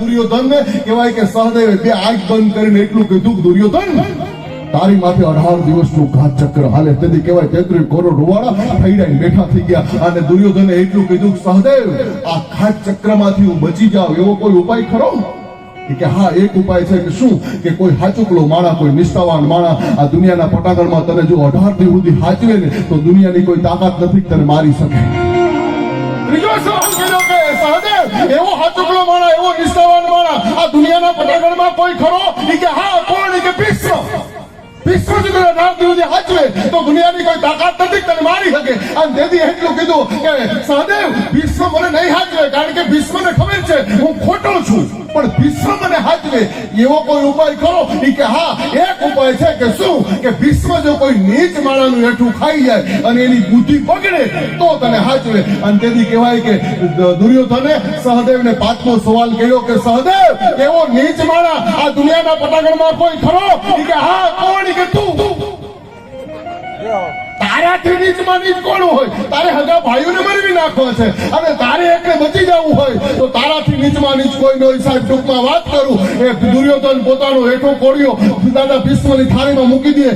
દુર્યોધન કહેવાય કે સહદેવે બે આંખ બંધ કરીને એટલું કીધું દુર્યોધન, તારી માથે અઢાર દિવસનું ઘાત ચક્ર હાલે. તેથી કહેવાય તેત્રીસ કરોડ રૂવાડા ફૈડાઈને બેઠા થઈ ગયા અને દુર્યોધને એટલું કીધું સહદેવ, આ ઘાત ચક્રમાંથી હું બચી જાઉં. એવો કોઈ ઉપાય ખરો? કે હા, એક ઉપાય છે કે શું? કે કોઈ હાચુકલો માણા, કોઈ નિષ્ઠાવાન માણા આ દુનિયાના પટાગળમાં તને જો અઢાર દિવસ સુધી હાચવે ને, તો દુનિયાની કોઈ તાકાત નથી તને મારી શકે. આ દુનિયાના પટાગણમાં કોઈ ખરો? કે હા, કોણ? કે ભીષ્મ ભીષ્મ હાચવે. તો દુનિયાની કોઈ તાકાત નથી તને મારી શકે. અને તેથી એટલું કીધું કે સહદેવ ભીષ્મ મને નહીં હાચવે, કારણ કે ભીષ્મને ખબર છે, હું ખોટો છું. પણ ભીષ્મ મને હાચવે એવો કોઈ ઉપાય કરો કે હા, એક ઉપાય છે કે શું? કે ભીષ્મ જો કોઈ નીચ માળાનું હેઠું ખાઈ જાય અને એની બુદ્ધિ બગડે, તો તને હાચવે. અને તેથી કહેવાય કે દુર્યોધને સહદેવને પાંચમો સવાલ કર્યો કે, સહદેવ, એવો નીચ માળા આ દુનિયાના પટાગણમાં કોઈ ખરો? કે, હા, કોણ? કે, તું. તારાથી નીચમાં નીચ કોણ હોય? તારે હગા ભાઈઓને મરવી નાખવા છે. અને તારે એકને બચી જવું હોય, તો તારાથી નીચમાં નીચ કોઈ નહીં સાહેબ, ટૂંકમાં વાત કરું. એ દુર્યોધન પોતાનો હેઠો કોળિયો દાદા ભીષ્મની થાળીમાં મૂકી દે.